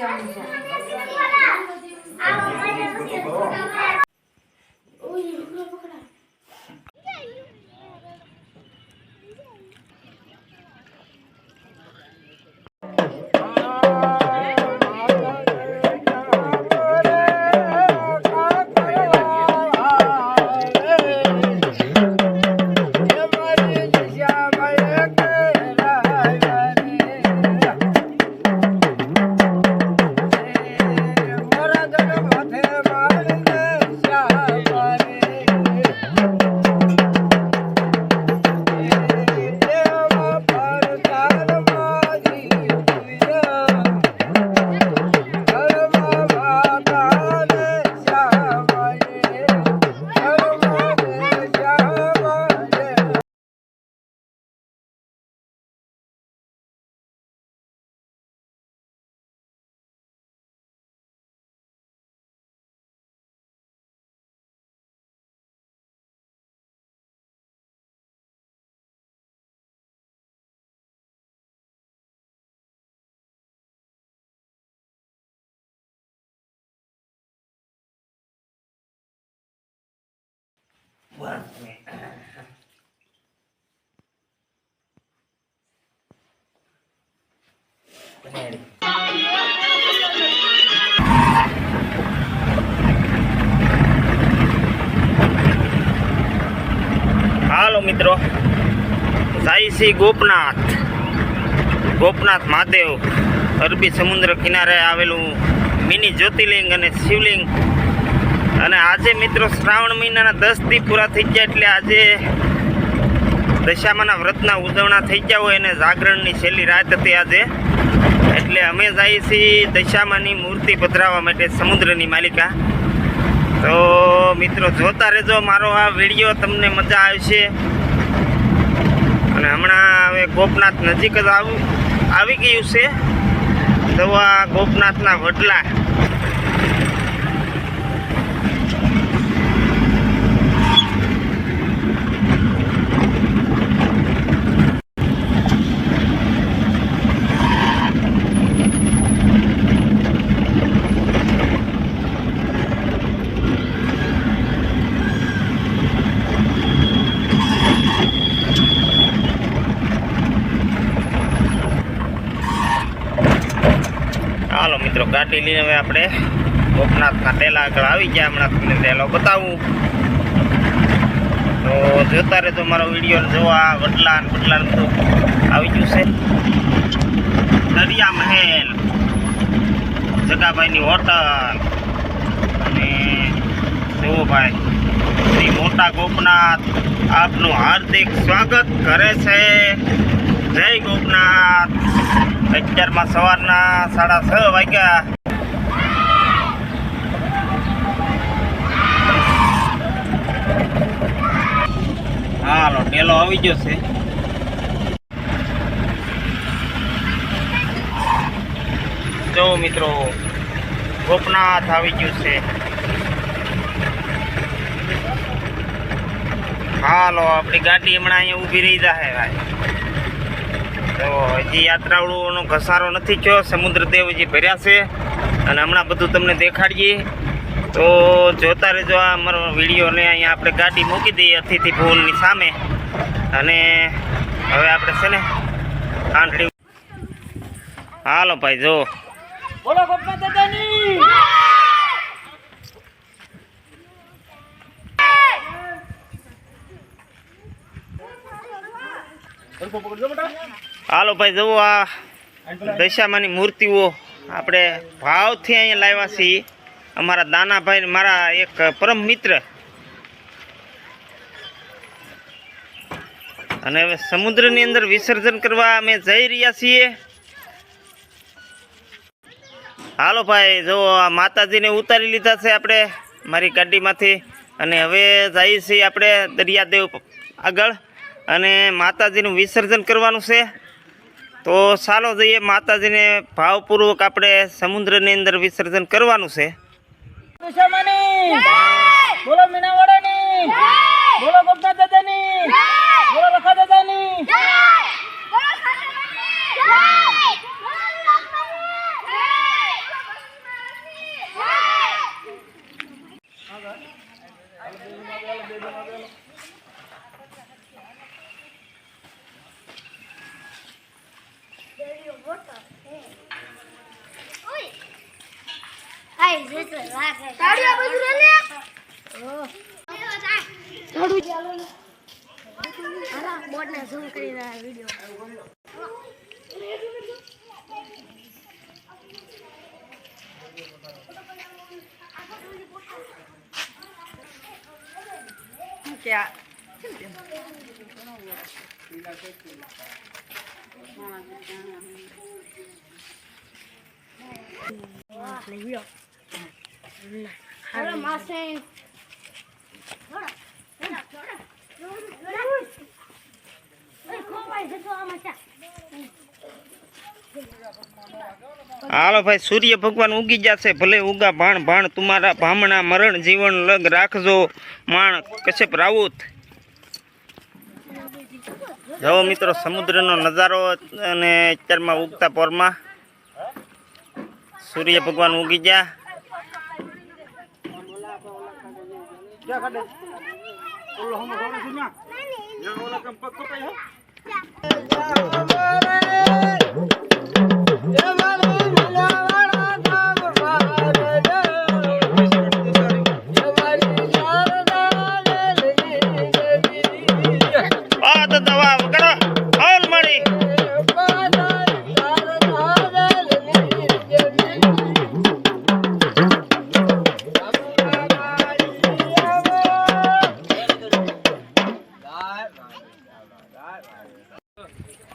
Anne amca. હાલો મિત્રો. સાઈસી ગોપનાથ. ગોપનાથ મહાદેવ. અરબી સમુદ્ર કિનારે આવેલું મિની જ્યોતિર્લિંગ અને શિવલિંગ અને આજે મિત્રો શ્રાવણ મહિનાના દસ દી પૂરા થઈ ગયા એટલે આજે દશામાના વ્રતના ઉજવણા થઈ ગયા હોય અને જાગરણની છેલ્લી રાત હતી આજે. એટલે અમે જઈએ છીએ દશામાની મૂર્તિ પધરાવવા માટે સમુદ્રની માલિકા. તો મિત્રો જોતા રહેજો, મારો આ વીડિયો તમને મજા આવશે. અને હમણાં હવે ગોપનાથ નજીક જ આવું આવી ગયું છે. તો આ ગોપનાથના વડલા હાલો મિત્રો ગાડી હવે આપણે ગોપનાથના ટેલા આગળ આવી ગયા. હમણાં તમને ટેલો બતાવું. તો જોતા રહેજો મારો વીડિયો જોવા વટલાન ને બદલા બધું આવી ગયું છે. દરિયા મહેલ, જગાભાઈની હોટલ અને જુઓ ભાઈ મોટા ગોપનાથ, આપનું હાર્દિક સ્વાગત કરે છે. જય ગોપનાથ. અત્યારમાં સવારના સાડા છ વાગ્યા. હાલો ટેલો આવી ગયો છે. જો મિત્રો, ગોપનાથ આવી ગયું છે. હાલો, આપણી ગાડી હમણાં અહીંયા ઊભી રહી જાય ભાઈ. તો હજી યાત્રાળુઓનો ઘસારો નથી થયો સમુદ્રદેવ હજી ભર્યા છે અને હમણાં બધું તમને દેખાડીએ. તો જોતા રહેજો આ અમારો વિડીયોને અહીંયા આપણે ગાડી મૂકી દઈએ અતિથિ ભૂલની સામે. અને હવે આપણે છે ને આંધળી હાલો ભાઈ જો. બોલો ગોપનાથ દાદાની! હાલો ભાઈ, જુઓ આ દશામાની મૂર્તિઓ. આપણે ભાવથી અહીંયા લાવ્યા છીએ. અમારા દાનાભાઈ મારા એક પરમ મિત્ર. અને હવે સમુદ્રની અંદર વિસર્જન કરવા અમે જઈ રહ્યા છીએ. હાલો ભાઈ જો આ માતાજીને ઉતારી લીધા છે આપણે મારી ગાડીમાંથી. અને હવે જઈએ છીએ આપણે દરિયાદેવ આગળ. અને માતાજીનું વિસર્જન કરવાનું છે. તો ચાલો જઈએ માતાજીને ભાવપૂર્વક આપણે સમુદ્રની અંદર વિસર્જન કરવાનું છે. બોલો મીનાવાડાની બોલો ગોપનાથ દાદાની! તાળીઓ બધું રે લે થોડું ચાલો ને હાલા બોર્ડને ઝૂમ કરી રહ્યા વિડિયો હાલો માસે હાલો ભાઈ, સૂર્ય ભગવાન ઉગી જશે. ભલે ઉગા ભાણ ભાણ, તુમારા ભામણા મરણ જીવન લગ રાખજો. માણ કશ્યપ રાઉત. જવો મિત્રો, સમુદ્રનો નજારો અને અત્યારમાં ઉગતા પોરમાં. સૂર્ય ભગવાન ઉગી ગયા. આ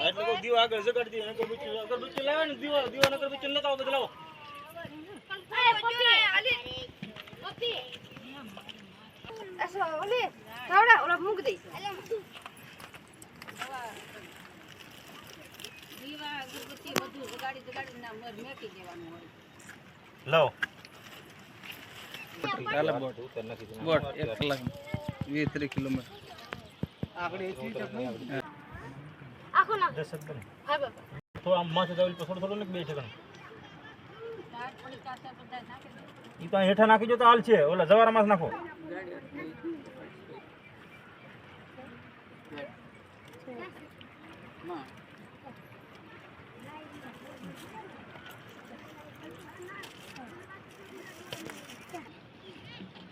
એટલે કોઈ દીવા આગળ જગાડી દઈએ અગરબત્તી અગરબત્તી લાવે ને દીવા દીવા અગરબત્તી નતા બધું લાવો. લો બોટ. એક કલાક વીસ ત્રીસ કિલોમીટર ના. જ તો આમ માથે તો થોડું થોડું ને બે સેકન્ડ. ઈ તો હેઠા નાખી દો તો હાલ છે. ઓલા જવારા માં નાખો. હાલે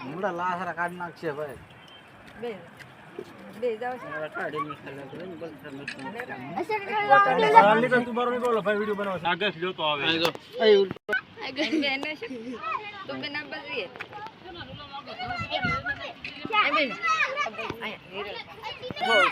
હમણાં લાસરા કાઢી નાખશે ભાઈ હાલ નીકળ તું બારો નીકળો ભાઈ વિડિયો બનાવો આગળ લ્યો તો આવે જો ચોખાને ઘઉંનો છે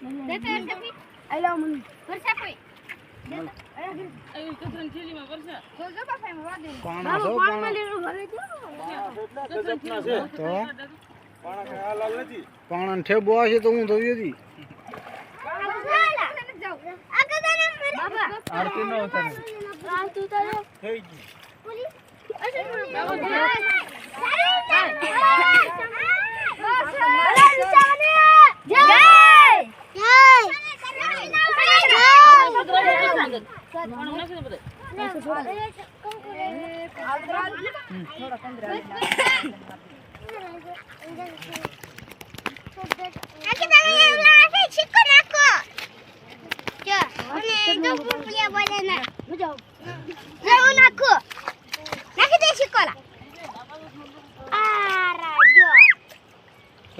લેવાનું હોય બસ બસ પાણા ઠેબો હશે તો હું ધોઈ હતી. આરતી નો ઉતારે. આ તું તારે થઈ ગઈ નાખી દે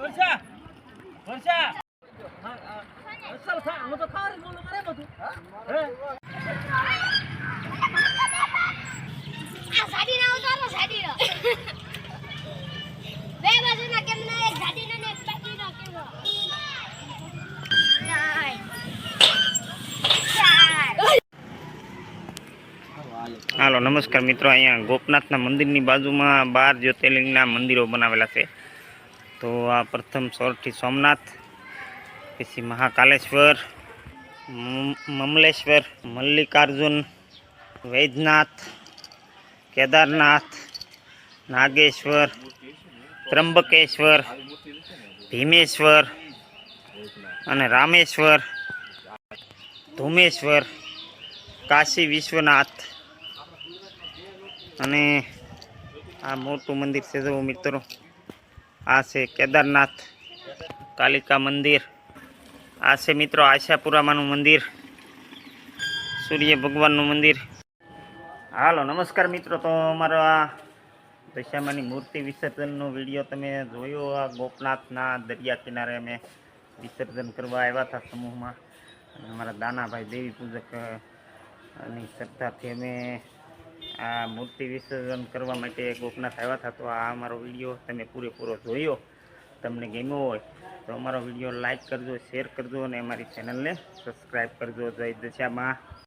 વર્ષા વર્ષા. વર્ષા હું તો ખાવા બોલો મારે બધું. હે આ સાડીના ઉતારો સાડીનો. બે બાજુના કેમના, એક સાડીનો ને એક પાટીનો કેમનો. ચાલ. ચાલ. હાલો, નમસ્કાર મિત્રો. અહીંયા ગોપનાથના મંદિરની બાજુમાં બાર જ્યોતિર્લિંગના મંદિરો બનાવેલા છે. તો આ પ્રથમ સોરઠી સોમનાથ, પછી મહાકાલેશ્વર મમલેશ્વર, મલ્લિકાર્જુન, વૈદ્યનાથ, કેદારનાથ, નાગેશ્વર ત્રંબકેશ્વર ભીમેશ્વર અને રામેશ્વર, ધુમેશ્વર, કાશી વિશ્વનાથ અને આ મોટું મંદિર છે જો મિત્રો. આ છે કેદારનાથ કાલિકા મંદિર. આ છે મિત્રો આશાપુરામાનું મંદિર. સૂર્ય ભગવાનનું મંદિર. હાલો, નમસ્કાર મિત્રો. તો અમારો આ દશામાની મૂર્તિ વિસર્જનનો વીડિયો તમે જોયો આ ગોપનાથના દરિયા કિનારે અમે વિસર્જન કરવા આવ્યા હતા સમૂહમાં. અમારા દાનાભાઈ દેવી પૂજકની શ્રદ્ધાથી અમે આ મૂર્તિ વિસર્જન કરવા માટે ગોપનાથ આવ્યા હતા, તો આ અમારો વીડિયો તમે પૂરેપૂરો જોયો, તમને ગમ્યો હોય તો અમારો વીડિયો લાઇક કરજો, શેર કરજો અને અમારી ચેનલને સબસ્ક્રાઈબ કરજો. જય દશામાં